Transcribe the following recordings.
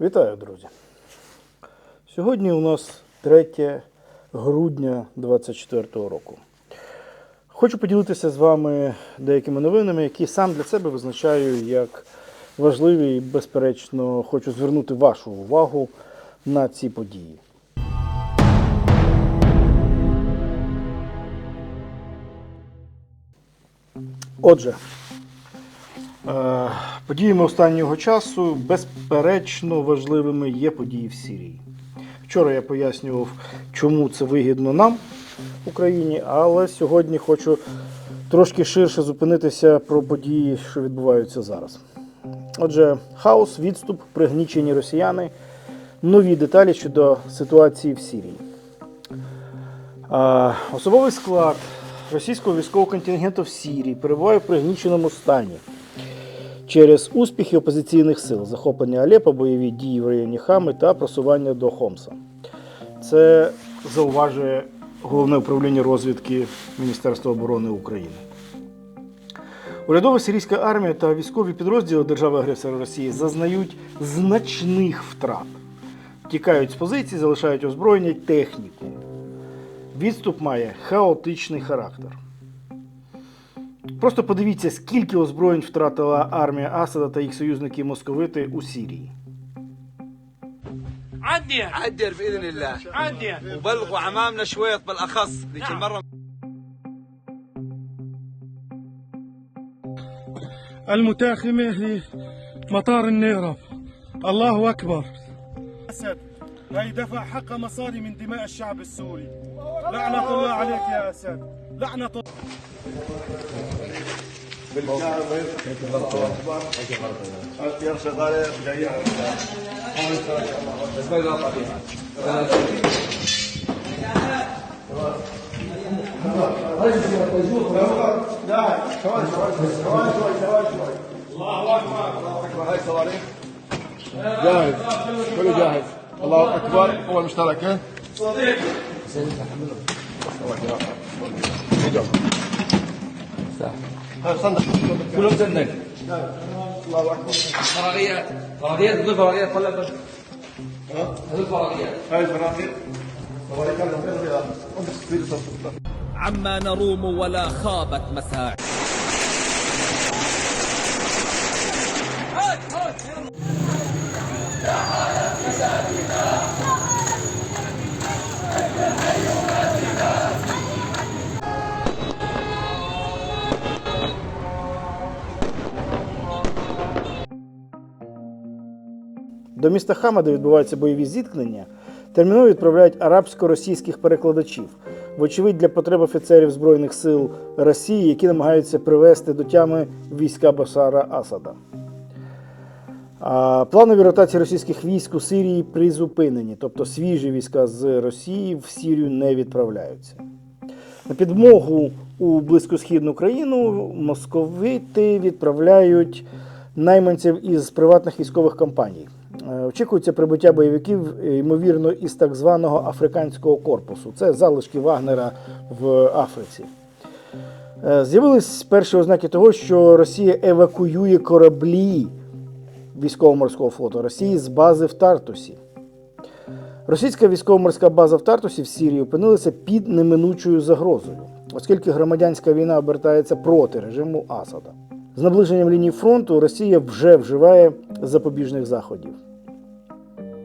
Вітаю, друзі! Сьогодні у нас 3 грудня 2024 року. Хочу поділитися з вами деякими новинами, які сам для себе визначаю як важливі і, безперечно, хочу звернути вашу увагу на ці події. Отже, Подіями останнього часу безперечно важливими є події в Сирії. Вчора я пояснював, чому це вигідно нам, Україні, але сьогодні хочу трошки ширше зупинитися про події, що відбуваються зараз. Отже, хаос, відступ, пригнічені росіяни, нові деталі щодо ситуації в Сирії. Особовий склад російського військового контингенту в Сирії перебуває в пригніченому стані через успіхи опозиційних сил, захоплення Алеппо, бойові дії в районі Хами та просування до Хомса. Це зауважує головне управління розвідки Міністерства оборони України. Урядова сирійська армія та військові підрозділи держави-агресора Росії зазнають значних втрат. Тікають з позицій, залишають озброєння техніку. Відступ має хаотичний характер. Просто подивіться, скільки озброєнь втратила армія Асада та їх союзники московити у Сирії. عدي عدل باذن الله عدي وبلغوا عمامنا شويط بالاخص ذيك نعم. المره المتاخمة لمطار النيرة الله أكبر أسد هي دفع حق مصاري من دماء الشعب السوري لعنة الله عليك يا أسد لعنة الله بالكعب يرسل الله اكبر الله اكبر هاي صواريخ جاهز كله جاهز الله اكبر اول مشترك صديق عما نروم ولا خابت مساعي До міста Хама, де відбуваються бойові зіткнення, терміново відправляють арабсько-російських перекладачів, вочевидь для потреб офіцерів Збройних сил Росії, які намагаються привести до тями війська Башара Асада. Планові ротації російських військ у Сирії призупинені, тобто свіжі війська з Росії в Сірію не відправляються. На підмогу у близькосхідну країну московити відправляють найманців із приватних військових компаній. Е, Очікується прибуття бойовиків, ймовірно, із так званого африканського корпусу. Це залишки Вагнера в Африці. Е, З'явились перші ознаки того, що Росія евакуює кораблі військово-морського флоту Росії з бази в Тартусі. Російська військово-морська база в Тартусі в Сірії опинилася під неминучою загрозою, оскільки громадянська війна обертається проти режиму Асада. З наближенням лінії фронту Росія вже вживає запобіжних заходів.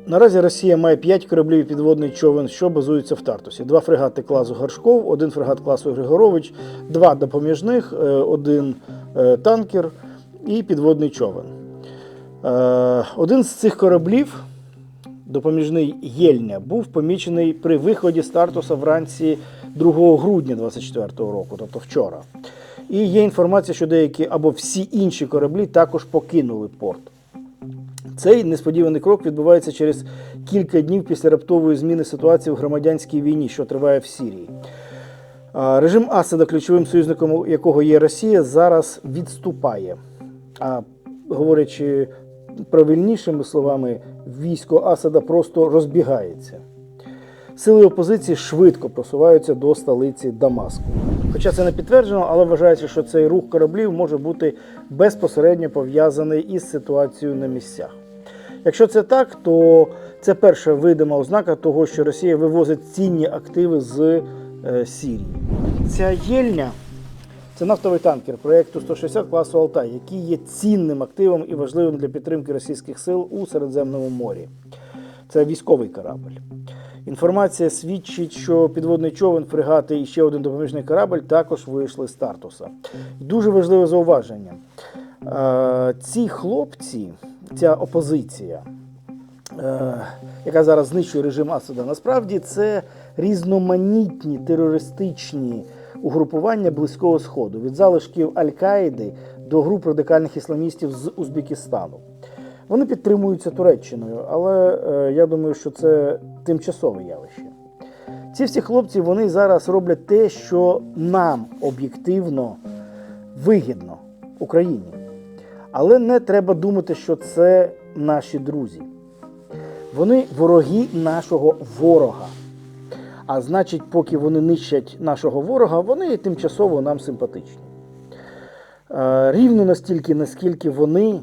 Наразі Росія має 5 кораблів і підводний човен, що базуються в Тартусі. Два фрегати класу Горшков, один фрегат класу Григорович, два допоміжних, е, один е, танкер і підводний човен. Е, Один з цих кораблів, допоміжний Єльня, був помічений при виході з Тартуса вранці 2 грудня 2024 року, тобто вчора. І є інформація, що деякі або всі інші кораблі також покинули порт. Цей несподіваний крок відбувається через кілька днів після раптової зміни ситуації в громадянській війні, що триває в Сірії. Режим Асада, ключовим союзником якого є Росія, зараз відступає. А говорячи правильнішими словами, військо Асада просто розбігається. Сили опозиції швидко просуваються до столиці Дамаску. Хоча це не підтверджено, але вважається, що цей рух кораблів може бути безпосередньо пов'язаний із ситуацією на місцях. Якщо це так, то це перша видима ознака того, що Росія вивозить цінні активи з е, Сірії. Ця єльня це нафтовий танкер проєкту 160 класу Алтай, який є цінним активом і важливим для підтримки російських сил у Середземному морі. Це військовий корабль. Інформація свідчить, що підводний човен, фрегати і ще один допоміжний корабль також вийшли з Тартуса. Дуже важливе зауваження. Е, Ці хлопці, ця опозиція, е, яка зараз знищує режим Асада, насправді це різноманітні терористичні угрупування Близького Сходу від залишків Аль-Каїди до груп радикальних ісламістів з Узбекистану. Вони підтримуються Туреччиною, але е, я думаю, що це тимчасове явище. Ці всі хлопці вони зараз роблять те, що нам об'єктивно вигідно Україні. Але не треба думати, що це наші друзі. Вони вороги нашого ворога. А значить, поки вони нищать нашого ворога, вони тимчасово нам симпатичні. Е, Рівно настільки, наскільки вони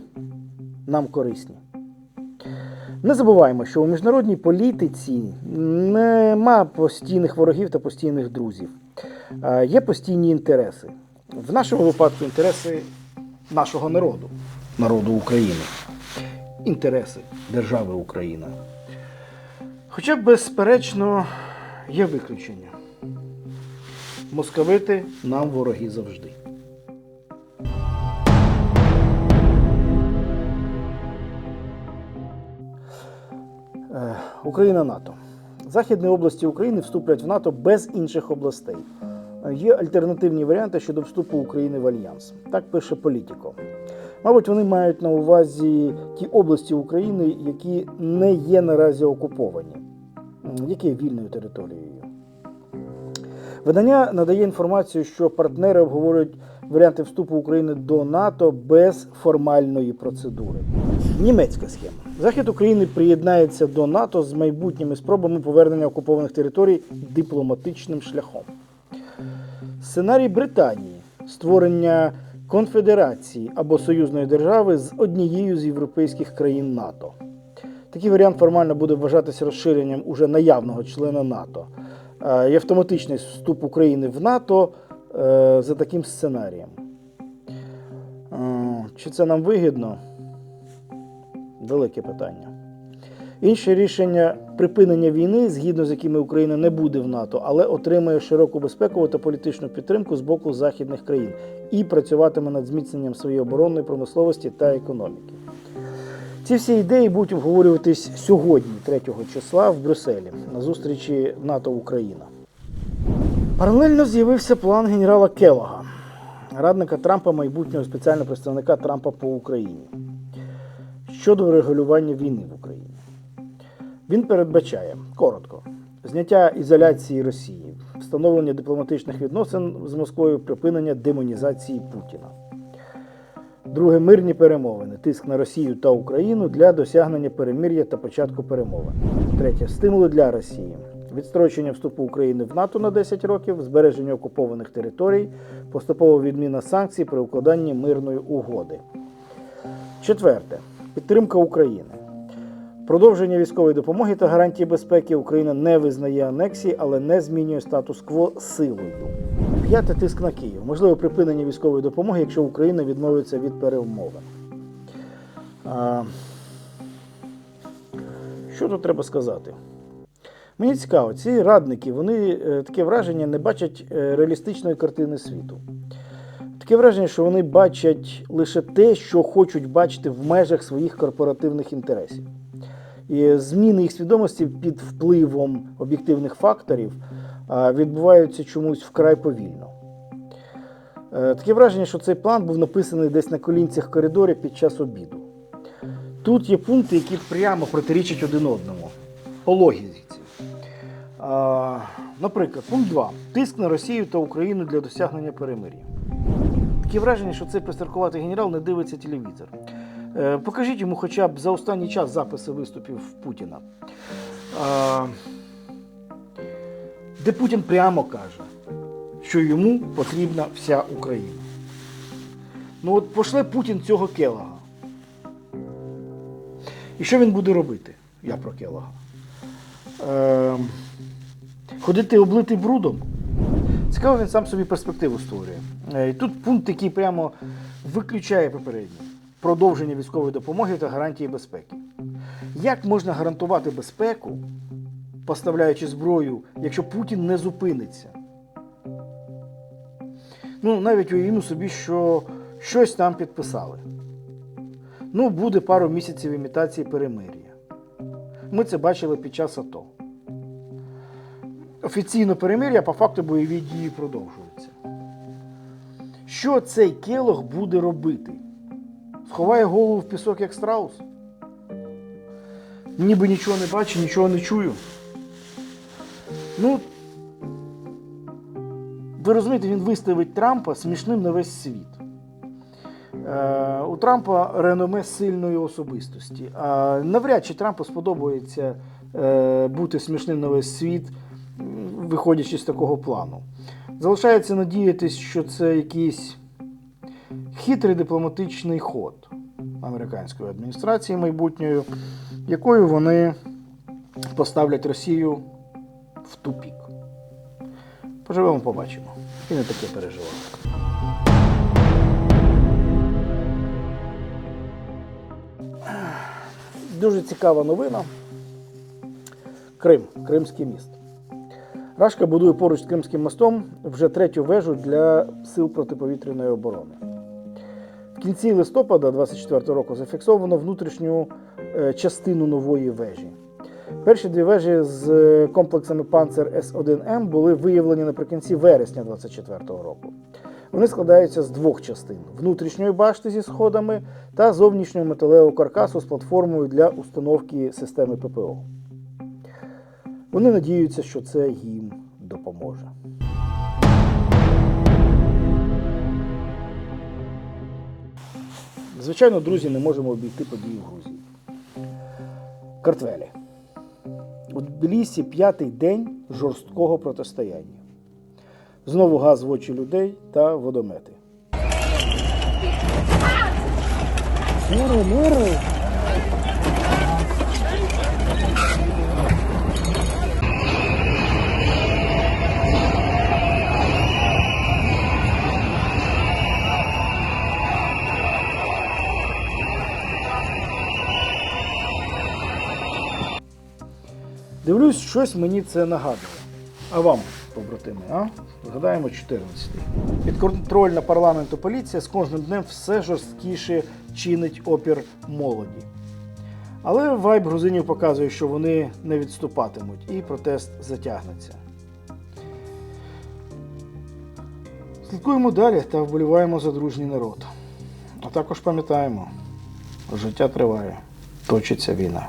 нам корисні. Не забуваємо, що у міжнародній політиці нема постійних ворогів та постійних друзів. Е, Є постійні інтереси. В нашому випадку інтереси нашого народу, народу України, інтереси держави Україна. Хоча, безперечно, є виключення. Московити нам вороги завжди. Е, Україна НАТО. Західні області України вступлять в НАТО без інших областей. Е, Є альтернативні варіанти щодо вступу України в альянс. Так пише Політіко. Мабуть, вони мають на увазі ті області України, які не є наразі окуповані, які є вільною територією. Видання надає інформацію, що партнери обговорюють варіанти вступу України до НАТО без формальної процедури. Німецька схема. Захід України приєднається до НАТО з майбутніми спробами повернення окупованих територій дипломатичним шляхом. Сценарій Британії створення конфедерації або союзної держави з однією з європейських країн НАТО. Такий варіант формально буде вважатися розширенням уже наявного члена НАТО. Е, І автоматичний вступ України в НАТО е, за таким сценарієм. Е, Чи це нам вигідно? Велике питання. Інше рішення припинення війни, згідно з якими Україна не буде в НАТО, але отримає широку безпекову та політичну підтримку з боку західних країн і працюватиме над зміцненням своєї оборонної промисловості та економіки. Ці всі ідеї будуть обговорюватись сьогодні, 3 числа, в Брюсселі на зустрічі НАТО Україна. Паралельно з'явився план генерала Келога, радника Трампа, майбутнього спеціального представника Трампа по Україні щодо регулювання війни в Україні. Він передбачає коротко зняття ізоляції Росії, встановлення дипломатичних відносин з Москвою, припинення демонізації Путіна. Друге мирні перемовини, тиск на Росію та Україну для досягнення перемир'я та початку перемовин. Третє стимули для Росії. Відстрочення вступу України в НАТО на 10 років, збереження окупованих територій, поступова відміна санкцій при укладанні мирної угоди. Четверте підтримка України. Продовження військової допомоги та гарантії безпеки Україна не визнає анексії, але не змінює статус-кво силою. П'яте тиск на Київ. Можливо, припинення військової допомоги, якщо Україна відмовиться від перемовин. А, Що тут треба сказати? Мені цікаво, ці радники, вони е, таке враження не бачать е, реалістичної картини світу. Таке враження, що вони бачать лише те, що хочуть бачити в межах своїх корпоративних інтересів. Зміни їх свідомості під впливом об'єктивних факторів відбуваються чомусь вкрай повільно. Е, Таке враження, що цей план був написаний десь на колінцях коридорі під час обіду. Тут є пункти, які прямо протирічать один одному по логіці. Наприклад, пункт 2. Тиск на Росію та Україну для досягнення перемир'я. Таке враження, що цей пристаркуватий генерал не дивиться телевізор. Е, Покажіть йому хоча б за останній час записи виступів Путіна. Де Путін прямо каже, що йому потрібна вся Україна. Ну от пошле Путін цього келага. І що він буде робити? Я про Келога. Е, ходити облитий брудом. Цікаво, він сам собі перспективу створює. Е, І тут пункт, який прямо виключає попередній продовження військової допомоги та гарантії безпеки. Як можна гарантувати безпеку, поставляючи зброю, якщо Путін не зупиниться? Ну, навіть уявімо собі, що щось там підписали. Ну, буде пару місяців імітації перемир'я. Ми це бачили під час АТО. Офіційно перемир'я, по факту бойові дії продовжуються. Що цей келох буде робити? Сховає голову в пісок, як страус? Ніби нічого не бачу, нічого не чую. Ну, ви розумієте, він виставить Трампа смішним на весь світ. Е, у Трампа реноме сильної особистості. А навряд чи Трампу сподобається е, бути смішним на весь світ, виходячи з такого плану. Залишається надіятись, що це якийсь хитрий дипломатичний ход американської адміністрації майбутньою, якою вони поставлять Росію в тупік. Поживемо, побачимо. І не таке переживемо. Дуже цікава новина. Крим, Кримський міст. Рашка будує поруч з Кримським мостом вже третю вежу для сил протиповітряної оборони. Кінці листопада 24 року зафіксовано внутрішню е, частину нової вежі. Перші дві вежі з е, комплексами Панцер С1М були виявлені наприкінці вересня 24 року. Вони складаються з двох частин: внутрішньої башти зі сходами та зовнішнього металевого каркасу з платформою для установки системи ППО. Вони надіються, що це їм допоможе. Звичайно, друзі, не можемо обійти події в Грузії. Картвелі. У Тбілісі п'ятий день жорсткого протистояння. Знову газ в очі людей та водомети. Миру, миру! Дивлюсь, щось мені це нагадує. А вам, побратими, а? Згадаємо 14-й. Підконтрольна парламенту поліція з кожним днем все жорсткіше чинить опір молоді. Але вайб грузинів показує, що вони не відступатимуть і протест затягнеться. Слідкуємо далі та вболіваємо за дружній народ. А також пам'ятаємо, життя триває, точиться війна.